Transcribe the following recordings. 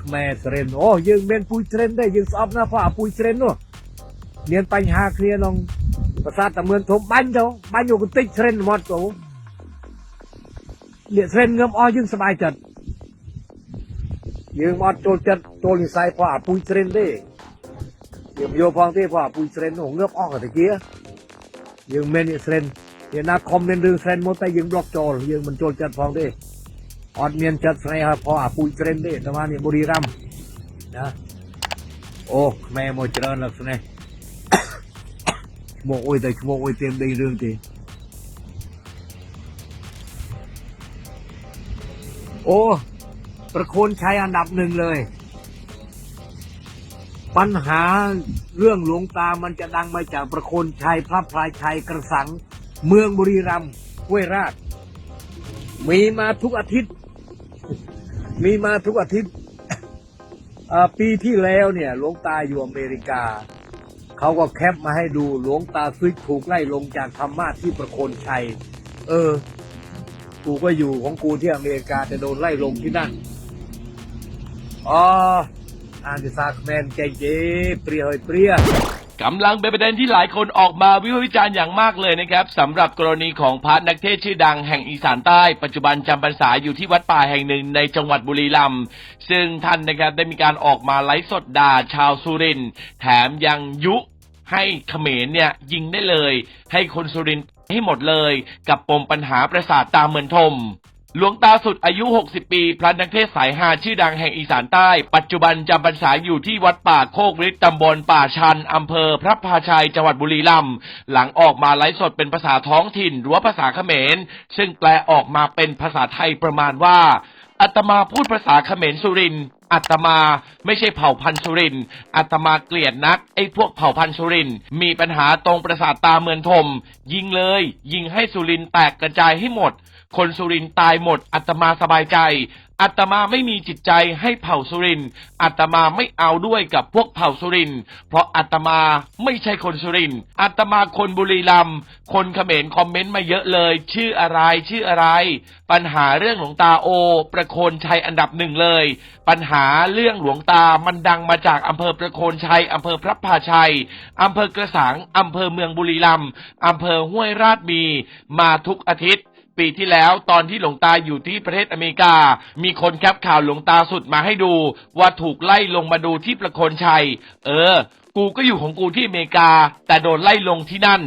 ខ្មែរសរិនអូយើងមានពុយសរិនដែរយើងស្អប់ណាស់ព្រោះអាពុយសរិននោះមានបញ្ហាគ្នាក្នុងប្រាសាទតាមឿនធំបាញ់ទៅបាញ់យកកន្តិចសរិនមកទៅលាកសរិនងើមអស់យើងសប្បាយចិត្តយើងមកអត់ចូលចិត្តចូលនិស័យព្រោះអាពុយសរិនទេយើងយកផងទេព្រោះអាពុយសរិននោះងើបអស់ទៅ kia យើងមានអ្នកស្រិនយើងណាខំមានរឿងស្រិនមកតែយើងប្លុកចូលយើងមិនចូលចិត្តផងទេ อดเมียนจัดไฟพออาปุยเกรนเด้ตมาเนี่บุรีรัมนะโอ้แม่โมเจริญลักษณะโมโอ้ยแต่โมโอ้ยเต็มได้เรื่องทีโอ้ประโคนชัยอันดับหนึ่งเลย ปัญหาเรื่องหลวงตามันจะดังมาจากประโคนชัยพระพลายชัยกระสัง เมืองบุรีรัมย์ห้วยราชมีมาทุกอาทิตย์ มีมาทุกอาทิตย์ปีที่แล้วเนี่ยหลวงตาอยู่อเมริกา เขาก็แคปมาให้ดูหลวงตาซุยถูกไล่ลงจากธรรมาสน์ที่ประโคนชัย เออ กูก็อยู่ของกูที่อเมริกาแต่โดนไล่ลงที่นั่นอ๋ออ่านภาษาเขมรเก่งเจ๊เปรี้ยเปรี้ย กำลังเป็นประเด็นที่หลายคนออกมาวิพากษ์วิจารณ์อย่างมากเลยนะครับสำหรับกรณีของพระนักเทศชื่อดังแห่งอีสานใต้ ปัจจุบันจำพรรษาอยู่ที่วัดป่าแห่งหนึ่งในจังหวัดบุรีรัมย์ซึ่งท่านนะครับได้มีการออกมาไลฟ์สดด่าชาวสุรินทร์แถมยังยุให้เขมรเนี่ยยิงได้เลย ให้คนสุรินทร์ให้หมดเลย กับปมปัญหาประสาทตาเหมือนทม หลวงตาสุดอายุ 60 ปี พระนักเทศสายฮาชื่อดังแห่งอีสานใต้ ปัจจุบันจำพรรษาอยู่ที่วัดป่าโคกฤทธิ์ตำบลป่าชัน อำเภอพระพาชัย จังหวัดบุรีรัมย์ หลังออกมาไลฟ์สดเป็นภาษาท้องถิ่น หรือว่าภาษาเขมร ซึ่งแปลออกมาเป็นภาษาไทยประมาณว่า อัตมาพูดภาษาเขมรสุริน อัตมาไม่ใช่เผ่าพันธุ์สุรินอัตมาเกลียดนัก ไอ้พวกเผ่าพันธุ์สุรินมีปัญหาตรงประสาทตาเมือนทมยิงเลย ยิงให้สุรินแตกกระจายให้หมด คนสุรินตายหมดอัตมาสบายใจ อัตมาไม่มีจิตใจให้เผ่าสุริน อัตมาไม่เอาด้วยกับพวกเผ่าสุริน เพราะอัตมาไม่ใช่คนสุริน อัตมาคนบุรีรัมย์คนเขมรคอมเมนต์มาเยอะเลย ชื่ออะไรชื่ออะไร ปัญหาเรื่องหลวงตาโอ ประโคนชัยอันดับหนึ่งเลย ปัญหาเรื่องหลวงตามันดังมาจากอำเภอประโคนชัยอำเภอพระพาชัยอำเภอกระสังอำเภอเมืองบุรีรัมย์อำเภอห้วยราชมีมาทุกอาทิตย์ ปีที่แล้วตอนที่หลวงตาอยู่ที่ประเทศอเมริกา มีคนแคปข่าวหลวงตาสุดมาให้ดู ว่าถูกไล่ลงมาดูที่ประโคนชัย เออ กูก็อยู่ของกูที่อเมริกา แต่โดนไล่ลงที่นั่น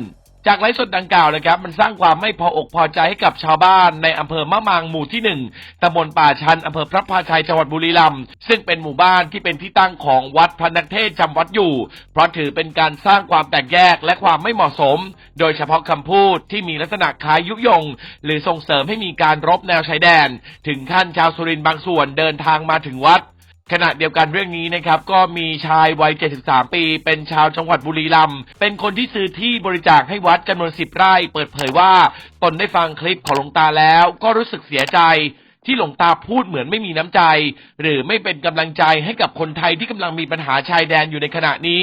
จากไลฟ์สดดังกล่าวนะครับ มันสร้างความไม่พออกพอใจให้กับชาวบ้านในอำเภอมะมางหมู่ที่หนึ่งตำบลป่าชันอำเภอพระพาชัยจังหวัดบุรีรัมย์ซึ่งเป็นหมู่บ้านที่เป็นที่ตั้งของวัดพระนักเทศจำวัดอยู่ เพราะถือเป็นการสร้างความแตกแยกและความไม่เหมาะสม โดยเฉพาะคำพูดที่มีลักษณะคล้ายยุยง หรือส่งเสริมให้มีการรบแนวชายแดน ถึงขั้นชาวสุรินทร์บางส่วนเดินทางมาถึงวัด ขณะเดียวกันเรื่องนี้นะครับก็มีชายวัย 73 ปี เป็นชาวจังหวัดบุรีรัมย์เป็นคนที่ซื้อที่บริจาคให้วัดจำนวน 10 ไร่ เปิดเผยว่า ตนได้ฟังคลิปของหลวงตาแล้ว ก็รู้สึกเสียใจที่หลวงตาพูดเหมือนไม่มีน้ำใจ หรือไม่เป็นกำลังใจให้กับคนไทยที่กำลังมีปัญหาชายแดนอยู่ในขณะนี้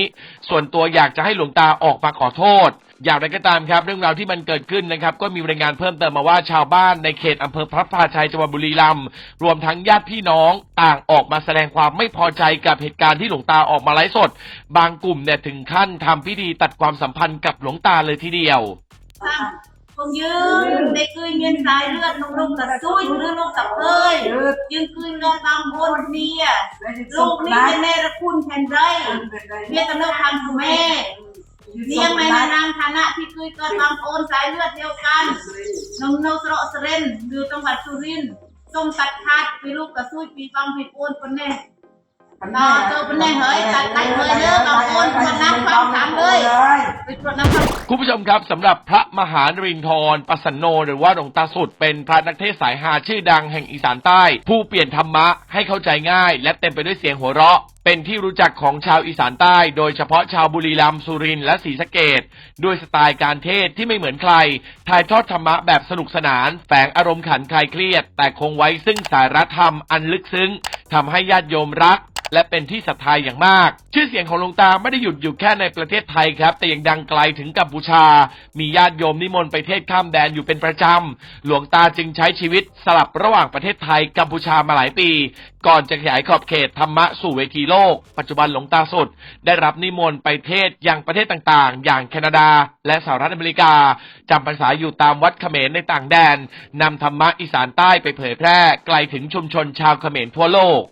ส่วนตัวอยากจะให้หลวงตาออกมาขอโทษอย่างไรก็ตามครับ เรื่องราวที่มันเกิดขึ้นนะครับ ก็มีรายงานเพิ่มเติมมาว่าชาวบ้านในเขตอำเภอพระพาชัยจังหวัดบุรีรัมย์รวมทั้งญาติพี่น้องต่างออกมาแสดงความไม่พอใจกับเหตุการณ์ที่หลวงตาออกมาไลฟ์สด บางกลุ่มเนี่ยถึงขั้นทำพิธีตัดความสัมพันธ์กับหลวงตาเลยทีเดียวคงยืนได้คืนเงินสายเลือดลงลงกระซุยหรือลงสับเพยยืนคืนนอนตามบนเมียลูกนี่เป็นแม่ระคุณแทนไรเมียตะเลิกทางคือแม่ เลี้ยงในนามฐานะที่เคยเกิดตามโอนสายเลือดเดียวกันนงเนสระสเรนหรือจังหวัดสุรินทร์ทรงตัดขาดปีลูกกระซุยปีฟังผิดโอนคนแน่ต่อเติมเป็นแน่เฮ้ย ไปตรวจน้ำความคุณผู้ชมครับสำหรับพระมหานรินทรปัสสนโน หรือว่าหลวงตาสุด เป็นพระนักเทศสายฮาชื่อดังแห่งอีสานใต้ ผู้เปลี่ยนธรรมะให้เข้าใจง่าย และเต็มไปด้วยเสียงหัวเราะ เป็นที่รู้จักของชาวอีสานใต้ โดยเฉพาะชาวบุรีรัมย์สุรินทร์และศรีสะเกดด้วยสไตล์การเทศที่ไม่เหมือนใคร ถ่ายทอดธรรมะแบบสนุกสนาน แฝงอารมณ์ขันคลายเครียด แต่คงไว้ซึ่งสาระธรรมอันลึกซึ้ง ทำให้ญาติโยมรัก และเป็นที่ศรัทธาอย่างมาก ชื่อเสียงของหลวงตาไม่ได้หยุดอยู่แค่ในประเทศไทยครับ แต่ยังดังไกลถึงกัมพูชา มีญาติโยมนิมนต์ไปเทศข้ามแดนอยู่เป็นประจำ หลวงตาจึงใช้ชีวิตสลับระหว่างประเทศไทยกัมพูชามาหลายปี ก่อนจะขยายขอบเขตธรรมะสู่เวทีโลก ปัจจุบันหลวงตาสุดได้รับนิมนต์ไปเทศยังประเทศต่างๆ อย่างแคนาดา และสหรัฐอเมริกาจำพรรษาอยู่ตามวัดเขมรในต่างแดนนำธรรมะอีสานใต้ไปเผยแพร่ไกลถึงชุมชนชาวเขมรทั่วโลก